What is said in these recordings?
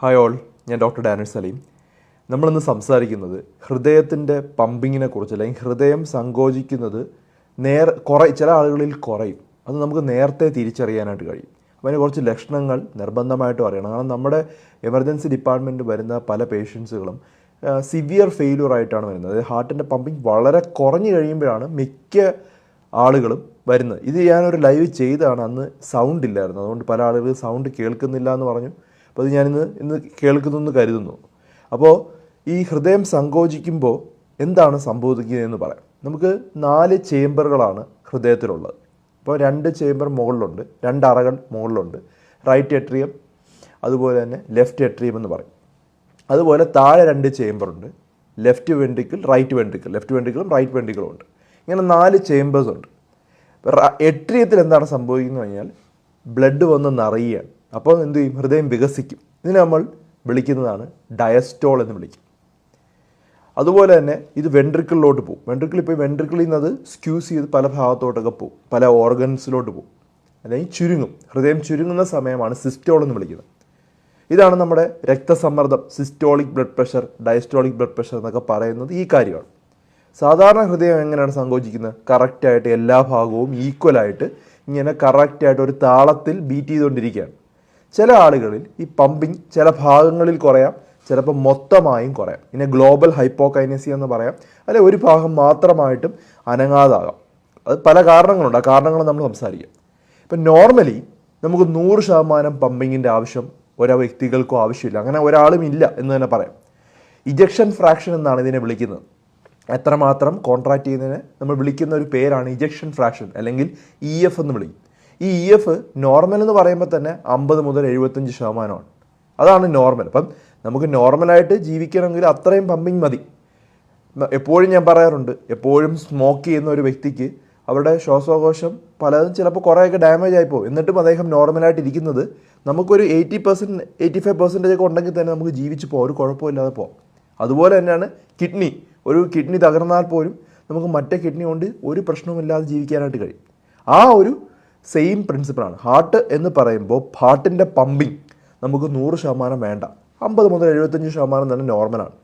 Hi all ഞാൻ doctor Danil Saleem നമ്മളിന്ന് സംസാരിക്കുന്നത് ഹൃദയത്തിന്റെ പമ്പിങ്ങിനെ കുറിച്ച് അല്ലെങ്കിൽ ഹൃദയം സങ്കോചിക്കുന്നത് നേർ കുറ ചില ആളുകളിൽ കുറയും. അത് നമുക്ക് നേരത്തെ തിരിച്ചറിയാനായിട്ട് കഴിയും. അപ്പോൾ അതിന് കുറച്ച് ലക്ഷണങ്ങൾ നിർബന്ധമായിട്ടും അറിയണം. കാരണം നമ്മുടെ എമർജൻസി ഡിപ്പാർട്ട്മെന്റ് വരുന്ന പല പേഷ്യൻസുകളും സിവിയർ ഫെയിലുവർ ആയിട്ടാണ് വരുന്നത്. അതായത് ഹാർട്ടിന്റെ പമ്പിങ് വളരെ കുറഞ്ഞു കഴിയുമ്പോഴാണ് മിക്ക ആളുകളും വരുന്നത്. ഇത് ഞാനൊരു ലൈവ് ചെയ്താണ് അന്ന് സൗണ്ട് ഇല്ലായിരുന്നു. അതുകൊണ്ട് പല ആളുകൾ സൗണ്ട് കേൾക്കുന്നില്ല എന്ന് പറഞ്ഞു. അപ്പോൾ അത് ഞാനിന്ന് ഇന്ന് കേൾക്കുന്നു എന്ന് കരുതുന്നു. അപ്പോൾ ഈ ഹൃദയം സങ്കോചിക്കുമ്പോൾ എന്താണ് സംഭവിക്കുന്നതെന്ന് പറയാം. നമുക്ക് നാല് ചേംബറുകളാണ് ഹൃദയത്തിലുള്ളത്. അപ്പോൾ രണ്ട് ചേംബർ മുകളിലുണ്ട് രണ്ട് അറകൾ മുകളിലുണ്ട്. റൈറ്റ് എട്രിയം അതുപോലെ തന്നെ ലെഫ്റ്റ് എട്രിയം എന്ന് പറയും. അതുപോലെ താഴെ രണ്ട് ചേംബറുണ്ട് left ventricle right ventricle. Left വെൻട്രിക്കിളും right വെൻട്രിക്കിളും ഉണ്ട്. ഇങ്ങനെ നാല് ചേംബേഴ്സ് ഉണ്ട്. എട്രിയത്തിൽ എന്താണ് സംഭവിക്കുന്നത് കഴിഞ്ഞാൽ ബ്ലഡ് വന്ന് നിറയുകയാണ്. അപ്പോൾ എന്ത് ചെയ്യും? ഹൃദയം വികസിക്കും. ഇതിനെ നമ്മൾ വിളിക്കുന്നതാണ് ഡയസ്റ്റോൾ എന്ന് വിളിക്കും. അതുപോലെ തന്നെ ഇത് വെൻട്രിക്കിളിലോട്ട് പോകും. വെൻട്രിക്കിൾ ഇപ്പോൾ വെൻട്രിക്കിളിൽ നിന്ന് അത് സ്ക്യൂസ് ചെയ്ത് പല ഭാഗത്തോട്ടൊക്കെ പോകും. പല ഓർഗൻസിലോട്ട് പോകും. അല്ലെങ്കിൽ ചുരുങ്ങും. ഹൃദയം ചുരുങ്ങുന്ന സമയമാണ് സിസ്റ്റോൾ എന്ന് വിളിക്കുന്നത്. ഇതാണ് നമ്മുടെ രക്തസമ്മർദ്ദം systolic blood pressure diastolic blood pressure എന്നൊക്കെ പറയുന്നത് ഈ കാര്യമാണ്. സാധാരണ ഹൃദയം എങ്ങനെയാണ് സങ്കോചിക്കുന്നത്? കറക്റ്റായിട്ട് എല്ലാ ഭാഗവും ഈക്വലായിട്ട് ഇങ്ങനെ കറക്റ്റായിട്ട് ഒരു താളത്തിൽ ബീറ്റ് ചെയ്തുകൊണ്ടിരിക്കുകയാണ്. ചില ആളുകളിൽ ഈ പമ്പിങ് ചില ഭാഗങ്ങളിൽ കുറയാം ചിലപ്പോൾ മൊത്തമായും കുറയാം. ഇതിനെ ഗ്ലോബൽ ഹൈപ്പോകൈനസി എന്ന് പറയാം. അല്ലെ ഒരു ഭാഗം മാത്രമായിട്ടും അനങ്ങാതാകാം. അത് പല കാരണങ്ങളുണ്ട്. ആ കാരണങ്ങൾ നമ്മൾ സംസാരിക്കാം ഇപ്പം നോർമലി നമുക്ക് നൂറ് ശതമാനം പമ്പിങ്ങിന്റെ ആവശ്യം ഓരോ വ്യക്തികൾക്കും ആവശ്യമില്ല. അങ്ങനെ ഒരാളും ഇല്ല എന്ന് തന്നെ പറയാം. ഇജക്ഷൻ ഫ്രാക്ഷൻ എന്നാണ് ഇതിനെ വിളിക്കുന്നത്. എത്രമാത്രം കോൺട്രാക്ട് ചെയ്യുന്നതിന് നമ്മൾ വിളിക്കുന്ന ഒരു പേരാണ് ഇജക്ഷൻ ഫ്രാക്ഷൻ അല്ലെങ്കിൽ ഇ എഫ് എന്ന് വിളിക്കും. ഈ ഇ എഫ് നോർമൽ എന്ന് പറയുമ്പോൾ തന്നെ അമ്പത് മുതൽ എഴുപത്തഞ്ച് ശതമാനമാണ്. അതാണ് നോർമൽ അപ്പം നമുക്ക് നോർമലായിട്ട് ജീവിക്കണമെങ്കിൽ അത്രയും പമ്പിങ് മതി. എപ്പോഴും ഞാൻ പറയാറുണ്ട് എപ്പോഴും സ്മോക്ക് ചെയ്യുന്ന ഒരു വ്യക്തിക്ക് അവരുടെ ശ്വാസകോശം പലതും ചിലപ്പോൾ കുറേയൊക്കെ ഡാമേജ് ആയിപ്പോൾ എന്നിട്ടും അദ്ദേഹം നോർമലായിട്ട് ഇരിക്കുന്നത് നമുക്കൊരു eighty percent eighty five percentage ഒക്കെ ഉണ്ടെങ്കിൽ തന്നെ നമുക്ക് ജീവിച്ച് പോകാം ഒരു കുഴപ്പമില്ലാതെ പോകാം അതുപോലെ തന്നെയാണ് കിഡ്നി ഒരു കിഡ്നി തകർന്നാൽ പോലും നമുക്ക് മറ്റേ കിഡ്നി കൊണ്ട് ഒരു പ്രശ്നവുമില്ലാതെ ജീവിക്കാനായിട്ട് കഴിയും. ആ ഒരു സെയിം പ്രിൻസിപ്പിളാണ് ഹാർട്ട് എന്ന് പറയുമ്പോൾ ഹാർട്ടിന്റെ പമ്പിങ് നമുക്ക് നൂറ് ശതമാനം വേണ്ട. അമ്പത് മുതൽ എഴുപത്തഞ്ച് ശതമാനം തന്നെ നോർമലാണ്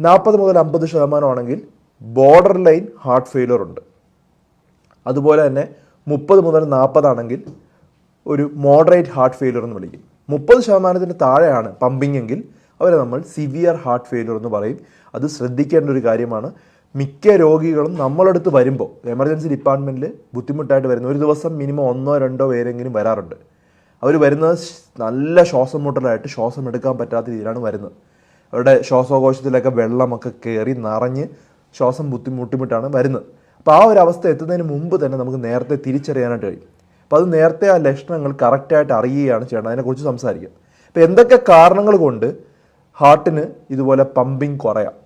നാൽപ്പത് മുതൽ അമ്പത് ശതമാനമാണെങ്കിൽ ബോർഡർ ലൈൻ ഹാർട്ട് ഫെയിലർ ഉണ്ട്. അതുപോലെ തന്നെ മുപ്പത് മുതൽ നാൽപ്പതാണെങ്കിൽ ഒരു മോഡറേറ്റ് ഹാർട്ട് ഫെയിലർ എന്ന് വിളിക്കും. മുപ്പത് ശതമാനത്തിന് താഴെയാണ് പമ്പിങ് എങ്കിൽ അവരെ നമ്മൾ സിവിയർ ഹാർട്ട് ഫെയിലർ എന്ന് പറയും. അത് ശ്രദ്ധിക്കേണ്ട ഒരു കാര്യമാണ്. മിക്ക രോഗികളും നമ്മളടുത്ത് വരുമ്പോൾ എമർജൻസി ഡിപ്പാർട്ട്മെന്റിൽ ബുദ്ധിമുട്ടായിട്ട് വരുന്ന ഒരു ദിവസം മിനിമം ഒന്നോ രണ്ടോ പേരെങ്കിലും വരാറുണ്ട്. അവർ വരുന്നത് നല്ല ശ്വാസം മുട്ടലായിട്ട് ശ്വാസം എടുക്കാൻ പറ്റാത്ത രീതിയിലാണ് വരുന്നത്. അവരുടെ ശ്വാസകോശത്തിലൊക്കെ വെള്ളമൊക്കെ കയറി നിറഞ്ഞ് ശ്വാസം ബുദ്ധിമുട്ടിമുട്ടാണ് വരുന്നത്. അപ്പോൾ ആ ഒരു അവസ്ഥ എത്തുന്നതിന് മുമ്പ് തന്നെ നമുക്ക് നേരത്തെ തിരിച്ചറിയാനായിട്ട് കഴിയും. അപ്പോൾ അത് നേരത്തെ ആ ലക്ഷണങ്ങൾ കറക്റ്റായിട്ട് അറിയുകയാണ് ചെയ്യേണ്ടത്. അതിനെക്കുറിച്ച് സംസാരിക്കാം. അപ്പോൾ എന്തൊക്കെ കാരണങ്ങൾ കൊണ്ട് ഹാർട്ടിന് ഇതുപോലെ പമ്പിങ് കുറയാം?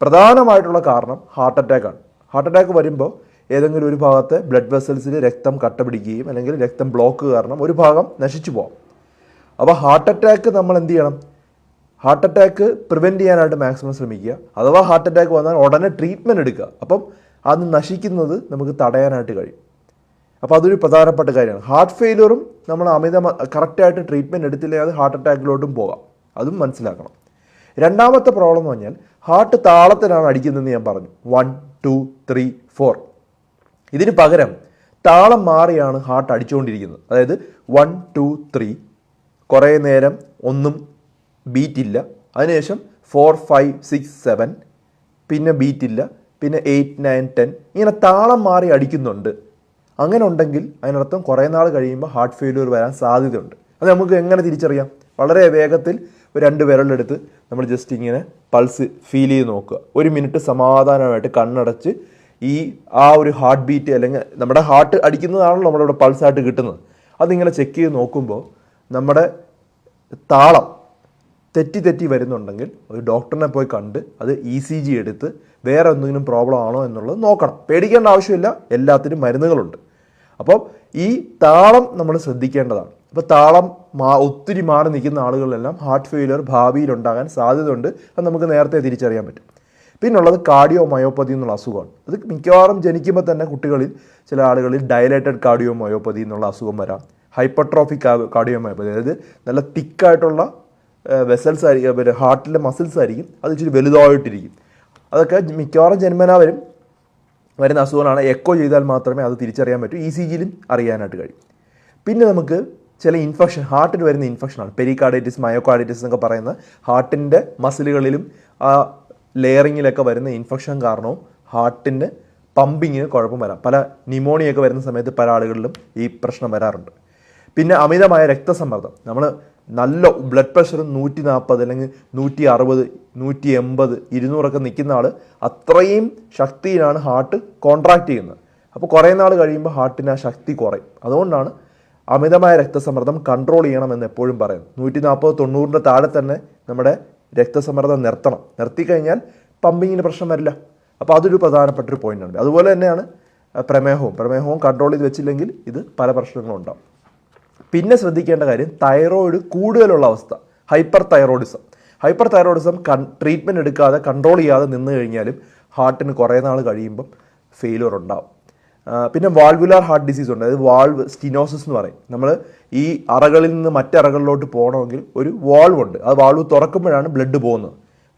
പ്രധാനമായിട്ടുള്ള കാരണം ഹാർട്ട് അറ്റാക്കാണ് ഹാർട്ട് അറ്റാക്ക് വരുമ്പോൾ ഏതെങ്കിലും ഒരു ഭാഗത്തെ ബ്ലഡ് വെസൽസിൽ രക്തം കട്ട പിടിക്കുകയും അല്ലെങ്കിൽ രക്തം ബ്ലോക്ക് കാരണം ഒരു ഭാഗം നശിച്ചു പോകാം. അപ്പോൾ ഹാർട്ട് അറ്റാക്ക് നമ്മൾ എന്ത് ചെയ്യണം? ഹാർട്ട് അറ്റാക്ക് പ്രിവെന്റ് ചെയ്യാനായിട്ട് മാക്സിമം ശ്രമിക്കുക. അഥവാ ഹാർട്ട് അറ്റാക്ക് വന്നാൽ ഉടനെ ട്രീറ്റ്മെന്റ് എടുക്കുക. അപ്പം അത് നശിക്കുന്നത് നമുക്ക് തടയാനായിട്ട് കഴിയും. അപ്പോൾ അതൊരു പ്രധാനപ്പെട്ട കാര്യമാണ്. ഹാർട്ട് ഫെയിലറും നമ്മൾ അമിത കറക്റ്റായിട്ട് ട്രീറ്റ്മെന്റ് എടുത്തില്ലെങ്കിൽ അത് ഹാർട്ട് അറ്റാക്കിലോട്ടും പോകാം. അതും മനസ്സിലാക്കണം. രണ്ടാമത്തെ പ്രോബ്ലം എന്ന് പറഞ്ഞാൽ ഹാർട്ട് താളത്തിലാണ് അടിക്കുന്നതെന്ന് ഞാൻ പറഞ്ഞു. വൺ ടു ത്രീ ഫോർ ഇതിന് പകരം താളം മാറിയാണ് ഹാർട്ട് അടിച്ചുകൊണ്ടിരിക്കുന്നത്. അതായത് വൺ ടു ത്രീ കുറേ നേരം ഒന്നും ബീറ്റില്ല അതിനുശേഷം ഫോർ ഫൈവ് സിക്സ് സെവൻ പിന്നെ ബീറ്റില്ല പിന്നെ എയ്റ്റ് നയൻ ടെൻ ഇങ്ങനെ താളം മാറി അടിക്കുന്നുണ്ട്. അങ്ങനെ ഉണ്ടെങ്കിൽ അതിനർത്ഥം കുറേ നാൾ കഴിയുമ്പോൾ ഹാർട്ട് ഫെയിലിയർ വരാൻ സാധ്യതയുണ്ട്. അത് നമുക്ക് എങ്ങനെ തിരിച്ചറിയാം? വളരെ വേഗത്തിൽ ഒരു രണ്ട് വിരലെടുത്ത് നമ്മൾ ജസ്റ്റ് ഇങ്ങനെ പൾസ് ഫീൽ ചെയ്ത് നോക്കുക. ഒരു മിനിറ്റ് സമാധാനമായിട്ട് കണ്ണടച്ച് ഈ ആ ഒരു ഹാർട്ട് ബീറ്റ് അല്ലെങ്കിൽ നമ്മുടെ ഹാർട്ട് അടിക്കുന്നതാണല്ലോ നമ്മളിവിടെ പൾസായിട്ട് കിട്ടുന്നത്. അതിങ്ങനെ ചെക്ക് ചെയ്ത് നോക്കുമ്പോൾ നമ്മുടെ താളം തെറ്റി തെറ്റി വരുന്നുണ്ടെങ്കിൽ ഒരു ഡോക്ടറിനെ പോയി കണ്ട് അത് ഇ സി ജി എടുത്ത് വേറെ എന്തെങ്കിലും പ്രോബ്ലം ആണോ എന്നുള്ളത് നോക്കണം. പേടിക്കേണ്ട ആവശ്യമില്ല. എല്ലാത്തിനും മരുന്നുകളുണ്ട്. അപ്പോൾ ഈ താളം നമ്മൾ ശ്രദ്ധിക്കേണ്ടതാണ്. അപ്പോൾ താളം മാ ഒത്തിരി മാറി നിൽക്കുന്ന ആളുകളിലെല്ലാം ഹാർട്ട് ഫെയിലർ ഭാവിയിൽ ഉണ്ടാകാൻ സാധ്യതയുണ്ട്. അത് നമുക്ക് നേരത്തെ തിരിച്ചറിയാൻ പറ്റും. പിന്നുള്ളത് കാർഡിയോ മയോപ്പതി എന്നുള്ള അസുഖമാണ്. അത് മിക്കവാറും ജനിക്കുമ്പോൾ തന്നെ കുട്ടികളിൽ ചില ആളുകളിൽ ഡയലേറ്റഡ് കാർഡിയോ മയോപ്പതി എന്നുള്ള അസുഖം വരാം. ഹൈപ്പർട്രോഫിക് കാർഡിയോ മയോപ്പതി അതായത് നല്ല തിക്കായിട്ടുള്ള വെസൽസ് ആയിരിക്കും പിന്നെ ഹാർട്ടിലെ മസിൽസ് ആയിരിക്കും അത് ഇച്ചിരി വലുതായിട്ടിരിക്കും. അതൊക്കെ മിക്കവാറും ജന്മനാ വരും വരുന്ന അസുഖമാണ് എക്കോ ചെയ്താൽ മാത്രമേ അത് തിരിച്ചറിയാൻ പറ്റൂ. ഇ സി ജിയിലും അറിയാനായിട്ട് കഴിയും. പിന്നെ നമുക്ക് ചില ഇൻഫെക്ഷൻ ഹാർട്ടിന് വരുന്ന ഇൻഫെക്ഷനാണ് പെരിക്കാർഡൈറ്റിസ് മയോകാർഡൈറ്റിസ് എന്നൊക്കെ പറയുന്ന ഹാർട്ടിന്റെ മസിലുകളിലും ആ ലെയറിങ്ങിലൊക്കെ വരുന്ന ഇൻഫെക്ഷൻ കാരണവും ഹാർട്ടിന് പമ്പിങ്ങിന് കുഴപ്പം വരാം. പല ന്യൂമോണിയൊക്കെ വരുന്ന സമയത്ത് പല ആളുകളിലും ഈ പ്രശ്നം വരാറുണ്ട്. പിന്നെ അമിതമായ രക്തസമ്മർദ്ദം. നമ്മൾ നല്ല ബ്ലഡ് പ്രഷർ നൂറ്റി നാൽപ്പത് അല്ലെങ്കിൽ നൂറ്റി അറുപത് നൂറ്റി എൺപത് ഇരുന്നൂറൊക്കെ നിൽക്കുന്ന ആൾ അത്രയും ശക്തിയിലാണ് ഹാർട്ട് കോൺട്രാക്ട് ചെയ്യുന്നത്. അപ്പോൾ കുറേ നാൾ കഴിയുമ്പോൾ ഹാർട്ടിന് ആ ശക്തി കുറയും. അതുകൊണ്ടാണ് അമിതമായ രക്തസമ്മർദ്ദം കൺട്രോൾ ചെയ്യണമെന്ന് എപ്പോഴും പറയും. നൂറ്റി നാൽപ്പത് തൊണ്ണൂറിന്റെ താഴെ തന്നെ നമ്മുടെ രക്തസമ്മർദ്ദം നിർത്തണം. നിർത്തിക്കഴിഞ്ഞാൽ പമ്പിങ്ങിന് പ്രശ്നം വരില്ല. അപ്പോൾ അതൊരു പ്രധാനപ്പെട്ട ഒരു പോയിന്റാണ് അതുപോലെ തന്നെയാണ് പ്രമേഹവും. പ്രമേഹവും കൺട്രോൾ ചെയ്ത് വെച്ചില്ലെങ്കിൽ ഇത് പല പ്രശ്നങ്ങളും ഉണ്ടാവും. പിന്നെ ശ്രദ്ധിക്കേണ്ട കാര്യം തൈറോയിഡ് കൂടുതലുള്ള അവസ്ഥ. ഹൈപ്പർ തൈറോയിഡിസം ഹൈപ്പർ തൈറോയിഡിസം കൺ ട്രീറ്റ്മെന്റ് എടുക്കാതെ കൺട്രോൾ ചെയ്യാതെ നിന്ന് കഴിഞ്ഞാലും ഹാർട്ടിന് കുറേ നാൾ കഴിയുമ്പം ഫെയിലിയർ ഉണ്ടാവും. പിന്നെ വാൾവുലാർ ഹാർട്ട് ഡിസീസ് ഉണ്ട്. അതായത് വാൾവ് സ്റ്റിനോസിസ് എന്ന് പറയും. നമ്മൾ ഈ അറകളിൽ നിന്ന് മറ്ററകളിലോട്ട് പോകണമെങ്കിൽ ഒരു വാൾവ് ഉണ്ട്. ആ വാൾവ് തുറക്കുമ്പോഴാണ് ബ്ലഡ് പോകുന്നത്.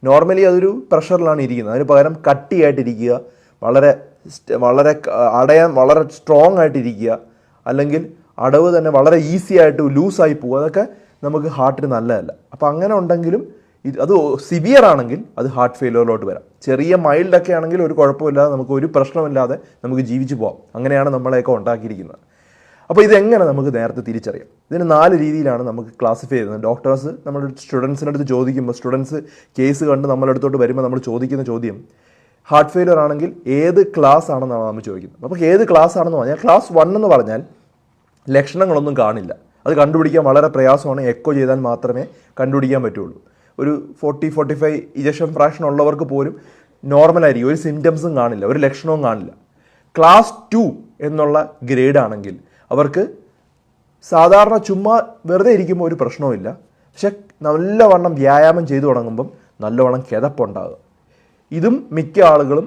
നോർമലി അതൊരു പ്രഷറിലാണ് ഇരിക്കുന്നത്. അതിന് പകരം കട്ടിയായിട്ടിരിക്കുക വളരെ വളരെ അടയാൻ വളരെ സ്ട്രോങ് ആയിട്ടിരിക്കുക അല്ലെങ്കിൽ അടവ് തന്നെ വളരെ ഈസി ആയിട്ട് ലൂസായി പോകുക. അതൊക്കെ നമുക്ക് ഹാർട്ടിന് നല്ലതല്ല. അപ്പോൾ അങ്ങനെ ഉണ്ടെങ്കിലും ഇത് അത് സിവിയർ ആണെങ്കിൽ അത് ഹാർട്ട് ഫെയിലിയറിലോട്ട് വരാം. ചെറിയ മൈൽഡ് ഒക്കെ ആണെങ്കിൽ ഒരു കുഴപ്പമില്ലാതെ നമുക്ക് ഒരു പ്രശ്നമില്ലാതെ നമുക്ക് ജീവിച്ചു പോകാം അങ്ങനെയാണ് നമ്മളെയൊക്കെ ഉണ്ടാക്കിയിരിക്കുന്നത്. അപ്പോൾ ഇതെങ്ങനെ നമുക്ക് നേരത്തെ തിരിച്ചറിയാം? ഇതിന് നാല് രീതിയിലാണ് നമുക്ക് ക്ലാസിഫൈ ചെയ്യുന്നത്. ഡോക്ടേഴ്സ് നമ്മൾ സ്റ്റുഡൻസിന്റെ അടുത്ത് ചോദിക്കുമ്പോൾ സ്റ്റുഡൻസ് കേസ് കണ്ട് നമ്മളടുത്തോട്ട് വരുമ്പോൾ നമ്മൾ ചോദിക്കുന്ന ചോദ്യം ഹാർട്ട് ഫെയിലിയർ ആണെങ്കിൽ ഏത് ക്ലാസ് ആണെന്നാണ് നമ്മൾ ചോദിക്കുന്നത്? അപ്പോൾ ഏത് ക്ലാസ് ആണെന്ന് പറഞ്ഞാൽ ക്ലാസ് വൺ എന്ന് പറഞ്ഞാൽ ലക്ഷണങ്ങളൊന്നും കാണില്ല. അത് കണ്ടുപിടിക്കാൻ വളരെ പ്രയാസമാണ്. എക്കോ ചെയ്താൽ മാത്രമേ കണ്ടുപിടിക്കാൻ പറ്റുള്ളൂ. ഒരു forty forty five ejection fraction ഉള്ളവർക്ക് പോലും നോർമലായിരിക്കും ഒരു സിംറ്റംസും കാണില്ല ഒരു ലക്ഷണവും കാണില്ല. ക്ലാസ് ടു എന്നുള്ള ഗ്രേഡ് ആണെങ്കിൽ അവർക്ക് സാധാരണ ചുമ്മാ വെറുതെ ഇരിക്കുമ്പോൾ ഒരു പ്രശ്നവുമില്ല പക്ഷെ നല്ലവണ്ണം വ്യായാമം ചെയ്തു തുടങ്ങുമ്പം നല്ലവണ്ണം കിതപ്പുണ്ടാകുക ഇതും മിക്ക ആളുകളും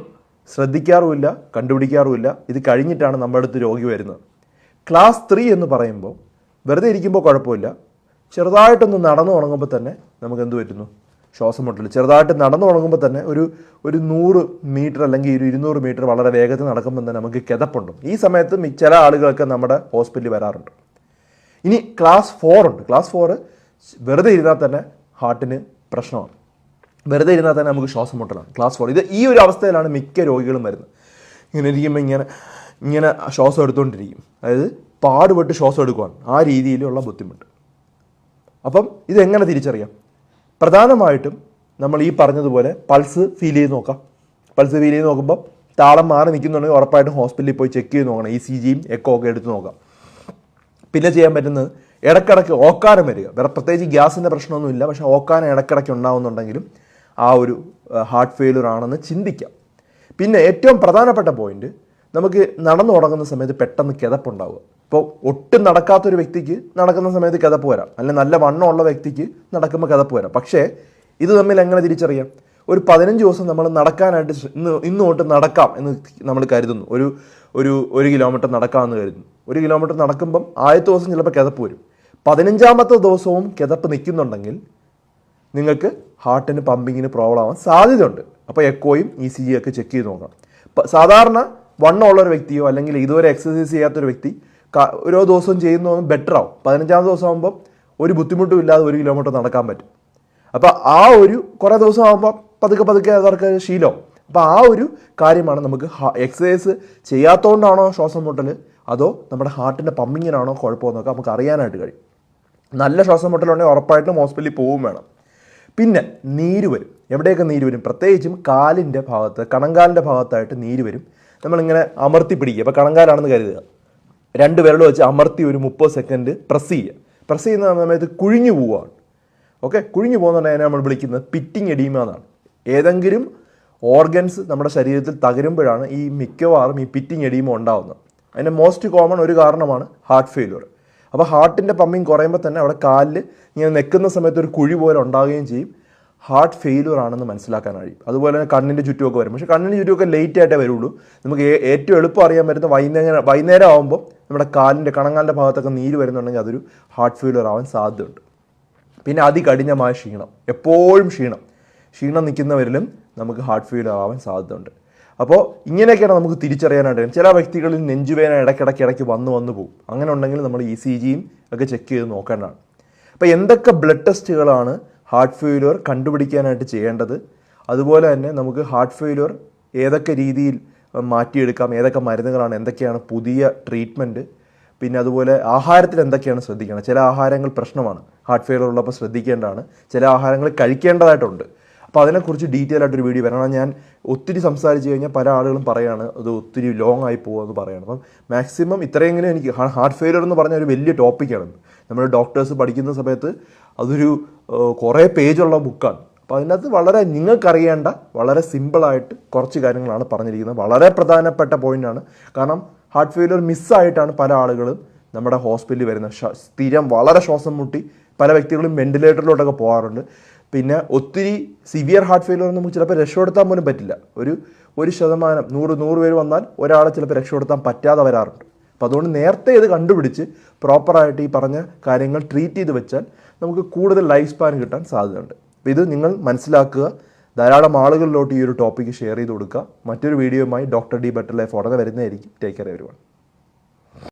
ശ്രദ്ധിക്കാറുമില്ല കണ്ടുപിടിക്കാറുമില്ല. ഇത് കഴിഞ്ഞിട്ടാണ് നമ്മുടെ അടുത്ത് രോഗി വരുന്നത്. ക്ലാസ് ത്രീ എന്ന് പറയുമ്പോൾ വെറുതെ ഇരിക്കുമ്പോൾ കുഴപ്പമില്ല. ചെറുതായിട്ടൊന്ന് നടന്നു തുടങ്ങുമ്പോൾ തന്നെ നമുക്ക് എന്ത് പറ്റുന്നു? ശ്വാസം മുട്ടൽ ചെറുതായിട്ട് നടന്നു തുടങ്ങുമ്പോൾ തന്നെ ഒരു ഒരു നൂറ് മീറ്റർ അല്ലെങ്കിൽ ഒരു ഇരുന്നൂറ് മീറ്റർ വളരെ വേഗത്തിൽ നടക്കുമ്പോൾ തന്നെ നമുക്ക് കിതപ്പുണ്ട്. ഈ സമയത്ത് ചില ആളുകളൊക്കെ നമ്മുടെ ഹോസ്പിറ്റലിൽ വരാറുണ്ട്. ഇനി ക്ലാസ് ഫോർ ഉണ്ട്. ക്ലാസ് ഫോറ് വെറുതെ ഇരുന്നാൽ തന്നെ ഹാർട്ടിന് പ്രശ്നമാണ്. വെറുതെ ഇരുന്നാൽ തന്നെ നമുക്ക് ശ്വാസം മുട്ടലാണ്. Class four. ഇത് ഈ ഒരു അവസ്ഥയിലാണ് മിക്ക രോഗികളും വരുന്നത്. ഇങ്ങനെ ഇരിക്കുമ്പോൾ ഇങ്ങനെ ഇങ്ങനെ ശ്വാസം എടുത്തുകൊണ്ടിരിക്കും അതായത് പാടുപെട്ട് ശ്വാസം എടുക്കുവാൻ ആ രീതിയിലുള്ള ബുദ്ധിമുട്ട്. അപ്പം ഇതെങ്ങനെ തിരിച്ചറിയാം? പ്രധാനമായിട്ടും നമ്മൾ ഈ പറഞ്ഞതുപോലെ പൾസ് ഫീൽ ചെയ്ത് നോക്കാം. പൾസ് ഫീൽ ചെയ്ത് നോക്കുമ്പോൾ താളം മാറി നിൽക്കുന്നുണ്ടെങ്കിൽ ഉറപ്പായിട്ടും ഹോസ്പിറ്റലിൽ പോയി ചെക്ക് ചെയ്ത് നോക്കണം. ഇ സി ജിയും എക്കോ ഒക്കെ എടുത്ത് നോക്കാം. പിന്നെ ചെയ്യാൻ പറ്റുന്നത് ഇടക്കിടക്ക് ഓക്കാനം വരിക. വേറെ പ്രത്യേകിച്ച് ഗ്യാസിന്റെ പ്രശ്നമൊന്നുമില്ല. പക്ഷേ ഓക്കാനം ഇടക്കിടയ്ക്ക് ഉണ്ടാവുന്നുണ്ടെങ്കിലും ആ ഒരു ഹാർട്ട് ഫെയിലർ ആണെന്ന് ചിന്തിക്കാം. പിന്നെ ഏറ്റവും പ്രധാനപ്പെട്ട പോയിന്റ് നമുക്ക് നടന്നു തുടങ്ങുന്ന സമയത്ത് പെട്ടെന്ന് കിതപ്പുണ്ടാവുക. ഇപ്പോൾ ഒട്ടും നടക്കാത്തൊരു വ്യക്തിക്ക് നടക്കുന്ന സമയത്ത് കിതപ്പ് വരാം അല്ലെങ്കിൽ നല്ല വണ്ണമുള്ള വ്യക്തിക്ക് നടക്കുമ്പോൾ കിതപ്പ് വരാം പക്ഷേ ഇത് തമ്മിൽ എങ്ങനെ തിരിച്ചറിയാം? ഒരു പതിനഞ്ച് ദിവസം നമ്മൾ നടക്കാനായിട്ട് ഇന്ന് ഇന്ന് തൊട്ട് നടക്കാം എന്ന് നമ്മൾ കരുതുന്നു. ഒരു ഒരു ഒരു കിലോമീറ്റർ നടക്കാമെന്ന് കരുതുന്നു. ഒരു കിലോമീറ്റർ നടക്കുമ്പം ആദ്യത്തെ ദിവസം ചിലപ്പോൾ കിതപ്പ് വരും പതിനഞ്ചാമത്തെ ദിവസവും കിതപ്പ് നിൽക്കുന്നുണ്ടെങ്കിൽ നിങ്ങൾക്ക് ഹാർട്ടിന് പമ്പിങ്ങിന് പ്രോബ്ലം ആവാൻ സാധ്യതയുണ്ട്. അപ്പോൾ എക്കോയും ഇ സി ജി ഒക്കെ ചെക്ക് ചെയ്ത് നോക്കണം. സാധാരണ വണ്ണമുള്ള ഒരു വ്യക്തിയോ അല്ലെങ്കിൽ ഇതുവരെ എക്സസൈസ് ചെയ്യാത്തൊരു വ്യക്തി ഓരോ ദിവസവും ചെയ്യുന്നതും ബെറ്റർ ആവും. പതിനഞ്ചാം ദിവസം ആകുമ്പോൾ ഒരു ബുദ്ധിമുട്ടും ഇല്ലാതെ ഒരു കിലോമീറ്റർ നടക്കാൻ പറ്റും. അപ്പോൾ ആ ഒരു കുറേ ദിവസം ആകുമ്പോൾ പതുക്കെ പതുക്കെ അവർക്ക് ശീലം അപ്പോൾ ആ ഒരു കാര്യമാണ് നമുക്ക് എക്സസൈസ് ചെയ്യാത്തതുകൊണ്ടാണോ ശ്വാസം മുട്ടൽ അതോ നമ്മുടെ ഹാർട്ടിന്റെ പമ്പിങ്ങിനാണോ കുഴപ്പമെന്നൊക്കെ നമുക്ക് അറിയാനായിട്ട് കഴിയും. നല്ല ശ്വാസം മുട്ടലുണ്ടെങ്കിൽ ഉറപ്പായിട്ടും ഹോസ്പിറ്റലിൽ പോവും വേണം. പിന്നെ നീര് വരും. എവിടെയൊക്കെ നീര് വരും? പ്രത്യേകിച്ചും കാലിന്റെ ഭാഗത്ത് കണങ്കാലിന്റെ ഭാഗത്തായിട്ട് നീര് വരും. നമ്മളിങ്ങനെ അമർത്തി പിടിക്കുക. ഇപ്പോൾ കണങ്കാലാണെന്ന് കരുതുക. രണ്ട് വിരൽ വെച്ച് അമർത്തി ഒരു മുപ്പത് സെക്കൻഡ് പ്രസ് ചെയ്യുക. പ്രസ് ചെയ്യുന്ന സമയത്ത് കുഴിഞ്ഞു പോവുകയാണ്. ഓക്കെ കുഴിഞ്ഞു പോകുന്നുണ്ടെങ്കിൽ നമ്മൾ വിളിക്കുന്നത് പിറ്റിങ് എഡീമ എന്നാണ്. ഏതെങ്കിലും ഓർഗൻസ് നമ്മുടെ ശരീരത്തിൽ തകരുമ്പോഴാണ് ഈ മിക്കവാറും ഈ പിറ്റിങ് എഡീമ ഉണ്ടാകുന്നത് അതിന്റെ മോസ്റ്റ് കോമൺ ഒരു കാരണമാണ് ഹാർട്ട് ഫെയിലിയർ അപ്പോൾ ഹാർട്ടിന്റെ പമ്പിങ് കുറയുമ്പോൾ തന്നെ അവിടെ കാലിൽ ഇങ്ങനെ നിൽക്കുന്ന സമയത്ത് ഒരു കുഴി പോലെ ഉണ്ടാകുകയും ചെയ്യും. ഹാർട്ട് ഫെയിലിയർ ആണെന്ന് മനസ്സിലാക്കാൻ കഴിയും. അതുപോലെ തന്നെ കണ്ണിന്റെ ചുറ്റുമൊക്കെ വരും. പക്ഷേ കണ്ണിന്റെ ചുറ്റുമൊക്കെ ലേറ്റ് ആയിട്ടേ വരുള്ളൂ. നമുക്ക് ഏറ്റവും എളുപ്പം അറിയാൻ പറ്റുന്ന വൈകുന്നേരം വൈകുന്നേരം ആകുമ്പോൾ നമ്മുടെ കാലിന്റെ കണങ്ങാലിന്റെ ഭാഗത്തൊക്കെ നീര് വരുന്നുണ്ടെങ്കിൽ അതൊരു ഹാർട്ട് ഫെയിലിയർ ആവാൻ സാധ്യതയുണ്ട്. പിന്നെ അതികഠിനമായ ക്ഷീണം. എപ്പോഴും ക്ഷീണം. ക്ഷീണം നിൽക്കുന്നവരിലും നമുക്ക് ഹാർട്ട് ഫെയിലർ ആവാൻ സാധ്യതയുണ്ട്. അപ്പോൾ ഇങ്ങനെയൊക്കെയാണ് നമുക്ക് തിരിച്ചറിയാനായിട്ട് ചില വ്യക്തികളിൽ നെഞ്ചുവേദന ഇടയ്ക്കിടയ്ക്ക് ഇടയ്ക്ക് വന്ന് വന്ന് പോകും. അങ്ങനെ ഉണ്ടെങ്കിൽ നമ്മൾ ഇ സി ജിയും ഒക്കെ ചെക്ക് ചെയ്ത് നോക്കേണ്ടതാണ്. അപ്പോൾ എന്തൊക്കെ ബ്ലഡ് ടെസ്റ്റുകളാണ് ഹാർട്ട് ഫെയിലുവർ കണ്ടുപിടിക്കാനായിട്ട് ചെയ്യേണ്ടത്. അതുപോലെ തന്നെ നമുക്ക് ഹാർട്ട് ഫെയിലുവർ ഏതൊക്കെ രീതിയിൽ മാറ്റിയെടുക്കാം ഏതൊക്കെ മരുന്നുകളാണ് എന്തൊക്കെയാണ് പുതിയ ട്രീറ്റ്മെന്റ് പിന്നെ അതുപോലെ ആഹാരത്തിൽ എന്തൊക്കെയാണ് ശ്രദ്ധിക്കണം. ചില ആഹാരങ്ങൾ പ്രശ്നമാണ്. ഹാർട്ട് ഫെയിലർ ഉള്ളപ്പോൾ ശ്രദ്ധിക്കേണ്ടതാണ്. ചില ആഹാരങ്ങൾ കഴിക്കേണ്ടതായിട്ടുണ്ട്. അപ്പോൾ അതിനെക്കുറിച്ച് ഡീറ്റെയിൽ ആയിട്ടൊരു വീഡിയോ വരണം. ഞാൻ ഒത്തിരി സംസാരിച്ച് കഴിഞ്ഞാൽ പല ആളുകളും പറയാണ് അത് ഒത്തിരി ലോങ് ആയി പോകുമെന്ന് പറയണം. അപ്പം മാക്സിമം ഇത്രയെങ്കിലും എനിക്ക് ഹാർട്ട് ഫെയിലർ എന്ന് പറഞ്ഞ ഒരു വലിയ ടോപ്പിക്കാണ് നമ്മൾ ഡോക്ടേഴ്സ് പഠിക്കുന്ന സമയത്ത് അതൊരു കുറേ പേജുള്ള ബുക്കാണ് അപ്പോൾ അതിനകത്ത് വളരെ നിങ്ങൾക്കറിയേണ്ട വളരെ സിമ്പിളായിട്ട് കുറച്ച് കാര്യങ്ങളാണ് പറഞ്ഞിരിക്കുന്നത്. വളരെ പ്രധാനപ്പെട്ട പോയിന്റാണ് കാരണം ഹാർട്ട് ഫെയിലിയർ മിസ്സായിട്ടാണ് പല ആളുകളും നമ്മുടെ ഹോസ്പിറ്റലിൽ വരുന്നത്. സ്ഥിരം വളരെ ശ്വാസം മുട്ടി പല വ്യക്തികളും വെന്റിലേറ്ററിലോട്ടൊക്കെ പോകാറുണ്ട്. പിന്നെ ഒത്തിരി സിവിയർ ഹാർട്ട് ഫെയിലിയർ നമുക്ക് ചിലപ്പോൾ രക്ഷപ്പെടുത്താൻ പോലും പറ്റില്ല. ഒരു ഒരു ശതമാനം നൂറ് നൂറ് പേര് വന്നാൽ ഒരാളെ ചിലപ്പോൾ രക്ഷപ്പെടുത്താൻ പറ്റാതെ വരാറുണ്ട്. അപ്പോൾ അതുകൊണ്ട് നേരത്തെ ഇത് കണ്ടുപിടിച്ച് പ്രോപ്പറായിട്ട് ഈ പറഞ്ഞ കാര്യങ്ങൾ ട്രീറ്റ് ചെയ്ത് വെച്ചാൽ നമുക്ക് കൂടുതൽ ലൈഫ് സ്പാൻ കിട്ടാൻ സാധ്യതയുണ്ട്. അപ്പോൾ ഇത് നിങ്ങൾ മനസ്സിലാക്കുക. ധാരാളം ആളുകളിലോട്ട് ഈ ഒരു ടോപ്പിക്ക് ഷെയർ ചെയ്ത് കൊടുക്കുക. മറ്റൊരു വീഡിയോയുമായി ഡോക്ടർ ഡി ബട്ടർ ലൈഫ് ഉടനെ വരുന്നതായിരിക്കും. Take care every